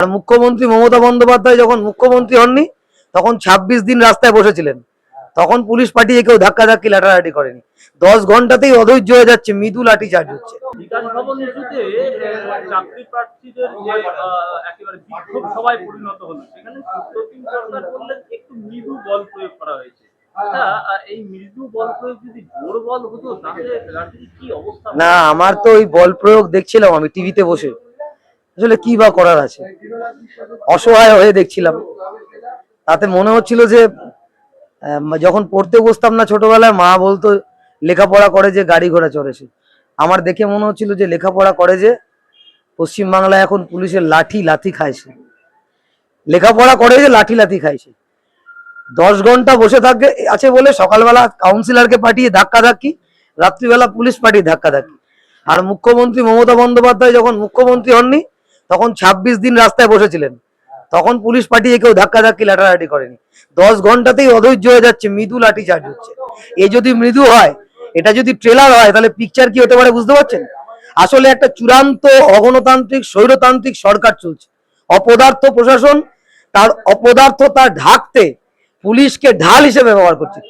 আর মুখ্যমন্ত্রী মমতা বন্দ্যোপাধ্যায় যখন মুখ্যমন্ত্রী হননি তখন ২৬ দিন রাস্তায় বসেছিলেন। তখন পুলিশ পাঠিয়ে কেউ ধাক্কাধাক্কি লাঠালাঠি করেনি। দশ ঘন্টাতেই অধৈর্য হয়ে যাচ্ছে মৃদু লাঠি চার্জ হচ্ছে আচ্ছা? না আমার তো ওই বল প্রয়োগ দেখছিলাম আমি টিভিতে বসে। আসলে কি বা করার আছে? অসহায় হয়ে দেখছিলাম। তাতে মনে হচ্ছিল যে যখন পড়তে বসতাম না ছোটবেলায়, মা বলতো, লেখাপড়া করে যে গাড়ি ঘোড়া চড়েছে আমার দেখে মনে হচ্ছিল যে, লেখাপড়া করে যে, পশ্চিমবাংলায় এখন পুলিশের লাঠি লাথি খাইছে লেখাপড়া করে যে লাঠি লাথি খাইছে দশ ঘণ্টা বসে থাকে, আছে বলে সকালবেলা কাউন্সিলরকে পাঠিয়ে ধাক্কা ধাক্কি রাত্রিবেলা পুলিশ পাঠিয়ে ধাক্কা ধাক্কি আর মুখ্যমন্ত্রী মমতা বন্দ্যোপাধ্যায় যখন মুখ্যমন্ত্রী হননি তখন ২৬ দিন রাস্তায় বসেছিলেন। তখন পুলিশ পাঠিয়ে কেউ ধাক্কা ধাক্কি লাঠালাঠি করেনি। দশ ঘন্টাতেই অধৈর্য হয়ে যাচ্ছে, মৃদু লাঠি চার্জ হচ্ছে। এ যদি মৃদু হয়, এটা যদি ট্রেলার হয়, তাহলে পিকচার কি হতে পারে বুঝতে পারছেন? আসলে একটা চূড়ান্ত অগণতান্ত্রিক, স্বৈরতান্ত্রিক সরকার চলছে। অপদার্থ প্রশাসন তার অপদার্থ তার ঢাকতে পুলিশকে ঢাল হিসেবে ব্যবহার করছে।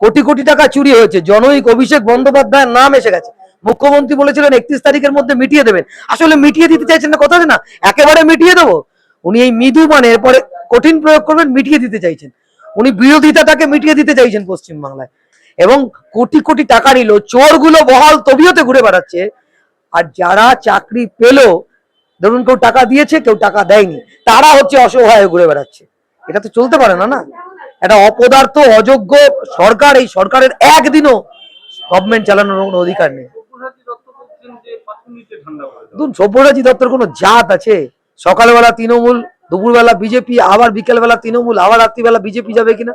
কোটি কোটি টাকা চুরি হয়েছে, জনৈক অভিষেক বন্দ্যোপাধ্যায়ের নাম এসে গেছে। মুখ্যমন্ত্রী বলেছিলেন একত্রিশ তারিখের মধ্যে মিটিয়ে দেবেন। আসলে মিটিয়ে দিতে চাইছেন না, কথা না? একেবারে মিটিয়ে দেবো। উনি এই মৃদু মানে এরপরে কঠিন প্রয়োগ করবেন, মিটিয়ে দিতে চাইছেন। উনি বিরোধিতাটাকে মিটিয়ে দিতে চাইছেন পশ্চিমবাংলায়। এবং কোটি কোটি টাকা নিল, চোরগুলো বহাল তবিয়তে ঘুরে বেড়াচ্ছে। আর যারা চাকরি পেল, ধরুন কেউ টাকা দিয়েছে, কেউ টাকা দেয়নি, তারা হচ্ছে অসহায় হয়ে ঘুরে বেড়াচ্ছে। এটা তো চলতে পারে না না? একটা অপদার্থ, অযোগ্য সরকার, এই সরকারের একদিনও গভর্নমেন্ট চালানোর কোনো অধিকার নেই। সব্যসাচী দত্তর কোনো জাত আছে। সকালবেলা তৃণমূল, দুপুরবেলা বিজেপি, আবার বিকেলবেলা তৃণমূল, আবার রাত্রিবেলা বিজেপি যাবে কিনা?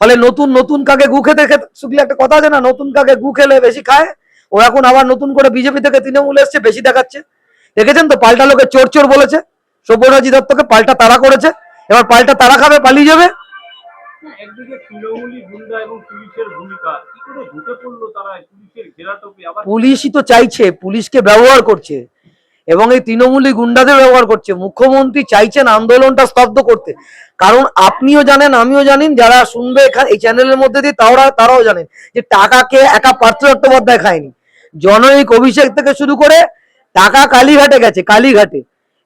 ফলে নতুন নতুন কাকে গু খেতে শুকলে একটা কথা আছে না, নতুন কাকে গু খেলে বেশি খায়? ও এখন আবার নতুন করে বিজেপি থেকে তৃণমূল এসছে, বেশি দেখাচ্ছে। দেখেছেন তো, পাল্টা লোকে চোর চোর বলেছে। সব্যসাচী দত্তকে পাল্টা তারা করেছে। এবার পাল্টা তারা খাবে, পালিয়ে যাবে। একদিকে গুন্ডা এবং পুলিশের ভূমিকা, কি করে ঢুকে পড়ল তারা পুলিশের ঘেরাটোপে আবার পুলিশই তো চাইছে, পুলিশকে ব্যবহার করছে। এবং এই তৃণমূলী গুন্ডাদের ব্যবহার করছে। মুখ্যমন্ত্রী চাইছেন আন্দোলনটা স্তব্ধ করতে। কারণ আপনিও জানেন, আমিও জানেন, যারা শুনবে এই চ্যানেলের মধ্যে দিয়ে তারা তারাও জানেন যে টাকাকে একা পার্থ চট্টোপাধ্যায় খায়নি। জনৈক অভিষেক থেকে শুরু করে টাকা কালীঘাটে গেছে, কালীঘাটে।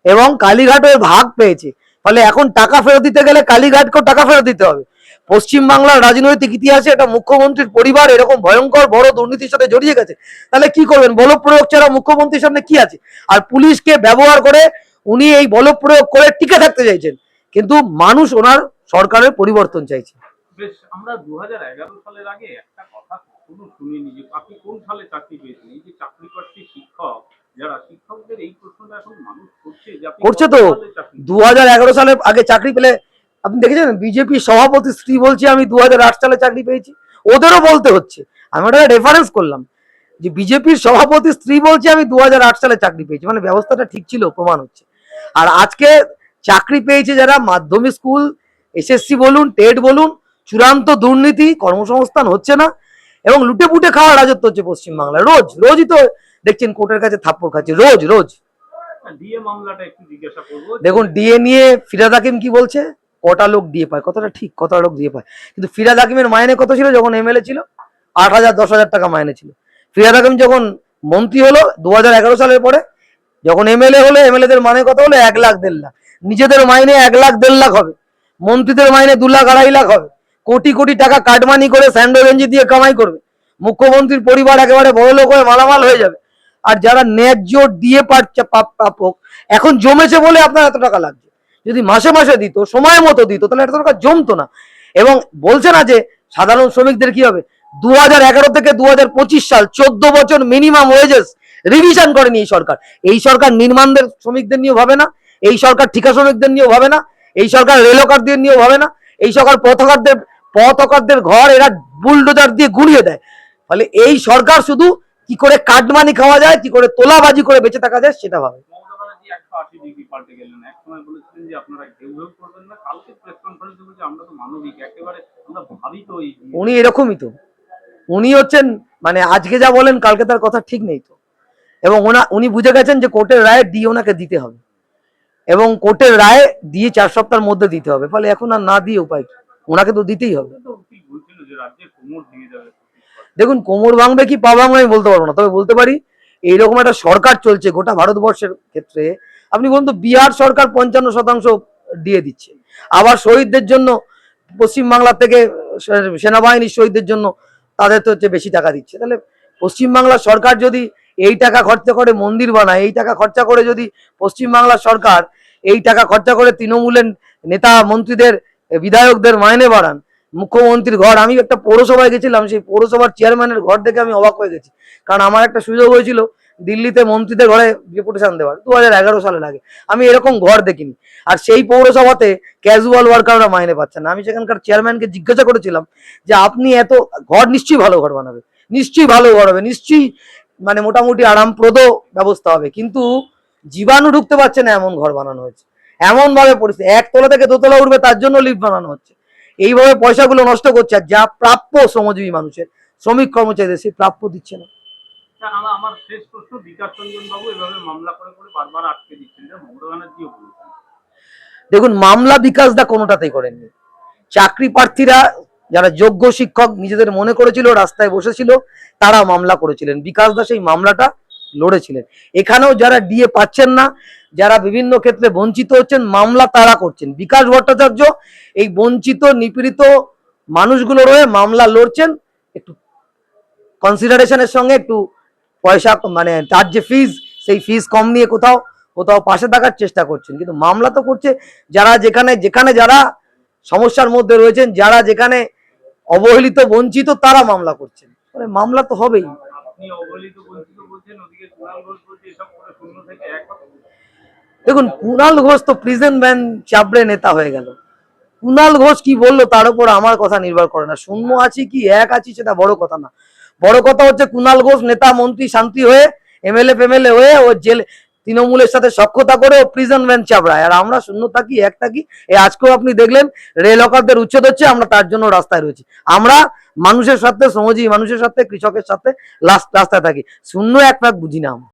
এবং কালীঘাটের ভাগ পেয়েছে। ফলে এখন টাকা ফেরত দিতে গেলে কালীঘাটকেও টাকা ফেরত দিতে হবে। পশ্চিমবাংলার রাজনৈতিক ইতিহাসে একটা মুখ্যমন্ত্রীর পরিবার এরকম ভয়ঙ্কর বড় দুর্নীতির সাথে জড়িয়ে গেছে। তাহলে কি করবেন? বল প্রয়োগ ছাড়া মুখ্যমন্ত্রীর সামনে কি আছে? আর পুলিশকে ব্যবহার করে উনি এই বল প্রয়োগ করে টিকে থাকতে চাইছেন। কিন্তু মানুষ ওনার সরকারের পরিবর্তন চাইছে। বেশ আমরা দু সালের আগে একটা কথা কখনো শুনিনি যে আপনি কোন সালে চাকরি পেয়েছেন? এই যে চাকরি প্রার্থী শিক্ষক যারা শিক্ষকদের এই প্রশ্নটা এখন মানুষ করছে করছে তো। দু সালে আগে চাকরি পেলে আপনি দেখেছেন বিজেপি সভাপতি স্ত্রী বলছে আমি দু হাজার আট সালে চাকরি পেয়েছি। ওদেরও বলতে হচ্ছে। আমি ওটা রেফারেন্স করলাম। যে বিজেপির সভাপতি স্ত্রী বলছে আমি দু হাজার আট সালে চাকরি পেয়েছি। মানে ব্যবস্থাটা ঠিক ছিল প্রমাণ হচ্ছে। আর আজকে চাকরি পেয়েছে যারা মাধ্যমিক স্কুল এসএসসি বলুন টেট বলুন চূড়ান্ত দুর্নীতি কর্মসংস্থান হচ্ছে না এবং লুটে পুটে খাওয়ার রাজত্ব হচ্ছে পশ্চিমবাংলায়। রোজ রোজই তো দেখছেন কোর্টের কাছে থাপ্পড় খাচ্ছে। রোজ রোজ। করব। দেখুন ডিএ নিয়ে ফিরাদ হাকিম কি বলছে? কটা লোক দিয়ে পায়, কতটা ঠিক, কতটা লোক দিয়ে পায়। কিন্তু ফিরাদ হাকিমের মাইনে কত ছিল? যখন এমএলএ ছিল, আট হাজার, দশ হাজার টাকা মাইনে ছিল। ফিরাদ হাকিম যখন মন্ত্রী হলো দু হাজার এগারো সালের পরে, যখন এমএলএ হলো এমএলএ দের মাইনে কত হলো? এক লাখ, দেড় লাখ। নিজেদের মাইনে এক লাখ, দেড় লাখ হবে। মন্ত্রীদের মাইনে দু লাখ, আড়াই লাখ হবে। কোটি কোটি টাকা কাটমানি করে স্যান্ডো গেঞ্জি দিয়ে কামাই করবে। মুখ্যমন্ত্রীর পরিবার একেবারে বড় লোক হয়ে মালামাল হয়ে যাবে। আর যারা ন্যায্য দিয়ে পাচ্ছে প্রাপক এখন জমেছে বলে আপনার এত টাকা লাগছে। যদি মাসে মাসে দিত, সময় মতো দিত, তাহলে এত টাকা জমতো না। এবং বলছে না যে সাধারণ শ্রমিকদের কি হবে? দু হাজার এগারো থেকে দু হাজার পঁচিশ সাল চোদ্দ বছর মিনিমাম ওয়েজেস রিভিশন করেনি এই সরকার। এই সরকার নির্মাণদের শ্রমিকদের নিয়েও ভাবে না, এই সরকার ঠিকা শ্রমিকদের নিয়েও ভাবে না, এই সরকার রেলকারদের নিয়েও ভাবে না, এই সরকার পথকারদের পথকারদের ঘর এরা বুলডোজার দিয়ে গুড়িয়ে দেয়। ফলে এই সরকার শুধু কি করে কাটমানি খাওয়া যায়, কি করে তোলাবাজি করে বেঁচে থাকা যায়, সেটা ভাবে। ব্যানার্জি একশো আশি ডিগ্রি পাল্টে গেলেন। এক সময় বলেছিলেন যে আপনারা ঘেউ ঘেউ করবেন না। কালকে প্রেস কনফারেন্সে বলছে আমরা তো মানবিক একেবারে আমরা ভাবি তো এই উনি এরকমই তো। উনি হচ্ছেন মানে আজকে যা বলেন কালকে তার কথা ঠিক নেই তো। এবং ওনা উনি বুঝে গেছেন যে কোর্টের রায় ডি ওনাকে দিতে হবে। এবং কোর্টের রায় দিয়ে চার সপ্তাহের মধ্যে দিতে হবে। ফলে এখন আর না দিয়ে উপায় কি? ওনাকে তো দিতেই হবে। দেখুন কোমর ভাঙবে কি পা ভাঙবে আমি বলতে পারব না। তবে বলতে পারি এইরকম একটা সরকার চলছে গোটা ভারতবর্ষের ক্ষেত্রে। আপনি বলুন তো, বিহার সরকার পঞ্চান্ন শতাংশ দিয়ে দিচ্ছে। আবার শহীদদের জন্য পশ্চিমবাংলা থেকে সেনাবাহিনীর শহীদদের জন্য তাদের তো হচ্ছে বেশি টাকা দিচ্ছে। তাহলে পশ্চিমবাংলার সরকার যদি এই টাকা খরচা করে মন্দির বানায়, এই টাকা খরচা করে যদি পশ্চিমবাংলার সরকার এই টাকা খরচা করে তৃণমূলের নেতা মন্ত্রীদের, বিধায়কদের মাইনে বাড়ান মুখ্যমন্ত্রীর ঘর। আমি একটা পৌরসভায় গেছিলাম, সেই পৌরসভার চেয়ারম্যানের ঘর দেখে আমি অবাক হয়ে গেছি। কারণ আমার একটা সুযোগ হয়েছিল দিল্লিতে মন্ত্রীদের ঘরে ডেপুটেশন দেওয়ার। দু হাজার এগারো সালে লাগে। আমি এরকম ঘর দেখিনি। আর সেই পৌরসভাতে ক্যাজুয়াল ওয়ার্কাররা মাইনে পাচ্ছেন না। আমি সেখানকার চেয়ারম্যানকে জিজ্ঞাসা করেছিলাম যে, আপনি এত ঘর নিশ্চয়ই ভালো ঘর বানাবে। নিশ্চয়ই ভালো ঘর হবে। নিশ্চয়ই মানে মোটামুটি আরামপ্রদ ব্যবস্থা হবে। কিন্তু জীবাণু ঢুকতে পারছে না এমন ঘর বানানো হয়েছে। এমন ভাবে পরিস্থিতি একতলা থেকে দোতলা উঠবে, তার জন্য লিফট বানানো হচ্ছে। এইভাবে পয়সাগুলো নষ্ট করছে যা প্রাপ্য শ্রমজীবী মানুষের শ্রমিক কর্মচারীদের সেই প্রাপ্য দিচ্ছে না। আমার আমার শেষ প্রশ্ন বিকাশ রঞ্জন বাবু এভাবে মামলা করে করে বারবার আটকে দিচ্ছেন। মমতা ব্যানার্জিও দেখুন মামলা বিকাশ দা কোনোটাতেই করেননি। চাকরি প্রার্থীরা যারা যোগ্য শিক্ষক নিজেদের মনে করেছিল রাস্তায় বসেছিল তারা মামলা করেছিলেন। বিকাশ দা সেই মামলাটা লড়েছিলেন। এখানেও যারা ডিএ পাচ্ছেন না যারা বিভিন্ন ক্ষেত্রে বঞ্চিত হচ্ছেন, মামলা তারা করছেন। বিকাশ ভট্টাচার্য, এই বঞ্চিত, নিপীড়িত মানুষগুলো রয়ে মামলা লড়ছেন। একটু কনসিডারেশনের সঙ্গে একটু পয়সা মানে তার যে ফিজ সেই ফিজ কম নিয়ে কোথাও কোথাও পাশে থাকার চেষ্টা করছেন। কিন্তু মামলা তো করছে যারা যেখানে যেখানে যারা সমস্যার মধ্যে রয়েছেন, যারা যেখানে অবহেলিত, বঞ্চিত, তারা মামলা করছেন। ফলে মামলা তো হবেই। দেখুন কুণাল ঘোষ তো প্রিজন ব্যান চাবড়ে নেতা হয়ে গেল। কুণাল ঘোষ কি বলল তার উপর আমার কথা নির্ভর করে না। শূন্য আছি কি, এক আছি সেটা বড় কথা না। বড় কথা হচ্ছে কুণাল ঘোষ নেতা, মন্ত্রী, শান্তি হয়ে, এমএলএ, ফেমএলএ হয়ে ও জেল, তৃণমূলের সাথে সক্ষতা করে ও প্রিজন ভ্যান চাপড়ায়। আর আমরা শূন্য থাকি, এক থাকি এই আজকেও আপনি দেখলেন, রেল হকারদের উচ্ছেদ হচ্ছে, আমরা তার জন্য রাস্তায় রয়েছি। আমরা মানুষের সাথে শ্রমজীবী মানুষের সাথে কৃষকের সাথে রাস্তায় থাকি। শূন্য এক পাক বুঝি না